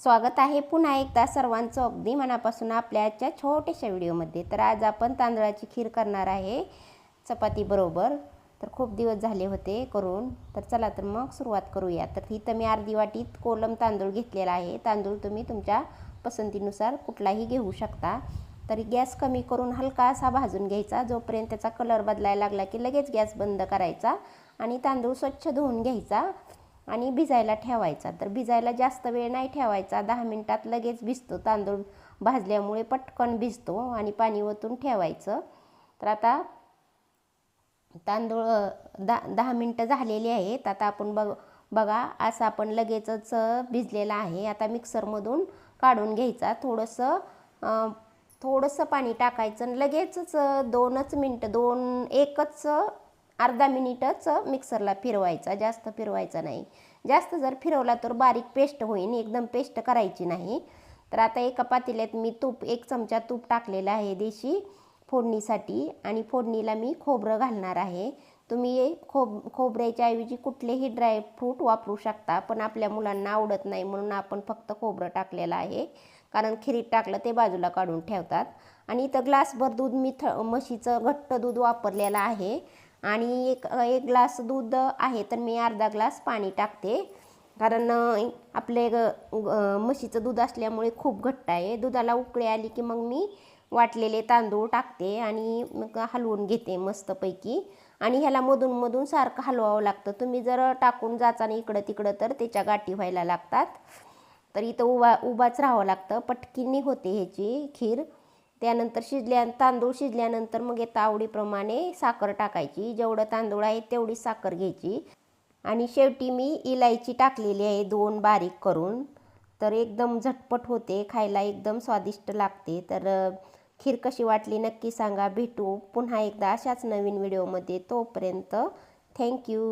स्वागत आहे पुन्हा एकदा सर्वांचं अगदी मनापासून आपल्या आजच्या छोट्याशा व्हिडिओमध्ये. तर आज आपण तांदळाची खीर करणार आहे चपातीबरोबर तर खूप दिवस झाले होते करून. तर चला तर मग सुरुवात करूया. तर इथं मी अर्धी वाटीत कोलम तांदूळ घेतलेला आहे. तांदूळ तुम्ही तुमच्या पसंतीनुसार कुठलाही घेऊ शकता. तरी गॅस कमी करून हलका असा भाजून घ्यायचा. जोपर्यंत त्याचा कलर बदलायला लागला की लगेच गॅस बंद करायचा आणि तांदूळ स्वच्छ धुवून घ्यायचा. आणि भिजायला ठेवायचा. तर भिजायला जास्त वेळ नाही ठेवायचा. दहा मिनटात लगेच भिजतो. तांदूळ भाजल्यामुळे पटकन भिजतो आणि पाणी ओतून ठेवायचं. तर आता तांदूळ दहा दहा मिनटं झालेली आहेत. आता आपण बघ बघा असं आपण लगेचच भिजलेला आहे. आता मिक्सरमधून काढून घ्यायचा. थोडंसं थोडंसं पाणी टाकायचं लगेचच दोनच मिनटं दोन एकच अर्धा मिनिटच मिक्सरला फिरवायचा जास्त फिरवायचा नाही. जास्त जर फिरवला तर बारीक पेस्ट होईल एकदम पेस्ट करायची नाही. तर आता एका पातेल्यात मी तूप एक चमचा तूप टाकलेला आहे देशी फोडणीसाठी आणि फोडणीला मी खोबरं घालणार आहे. तुम्ही खोब खोबऱ्याच्या ऐवजी कुठलेही ड्रायफ्रूट वापरू शकता पण आपल्या मुलांना आवडत नाही म्हणून आपण फक्त खोबरं टाकलेलं आहे. कारण खिरीत टाकलं ते बाजूला काढून ठेवतात. आणि इथं ग्लासभर दूध मी थ म्हशीचं घट्ट दूध वापरलेलं आहे. आणि एक एक ग्लास दूध आहे तर मी अर्धा ग्लास पाणी टाकते. कारण आपले ग म्हशीचं दूध असल्यामुळे खूप घट्ट आहे. दुधाला उकळी आली की मग मी वाटलेले तांदूळ टाकते आणि मग हलवून घेते मस्तपैकी. आणि ह्याला मधून मधून सारखं हलवावं लागतं. तुम्ही जर टाकून जाचाने इकडं तिकडं तर त्याच्या गाठी व्हायला लागतात. तर इथं उभा उभाच राहावं लागतं. पटकीनी होते ह्याची खीर. त्यानंतर शिजल्या तांदूळ शिजल्यानंतर मग येतं आवडीप्रमाणे साखर टाकायची. जेवढं तांदूळ आहे तेवढी साखर घ्यायची. आणि शेवटी मी इलायची टाकलेली आहे दोन बारीक करून. तर एकदम झटपट होते खायला एकदम स्वादिष्ट लागते. तर खीर कशी वाटली नक्की सांगा. भेटू पुन्हा एकदा अशाच नवीन व्हिडिओमध्ये. तोपर्यंत थँक्यू.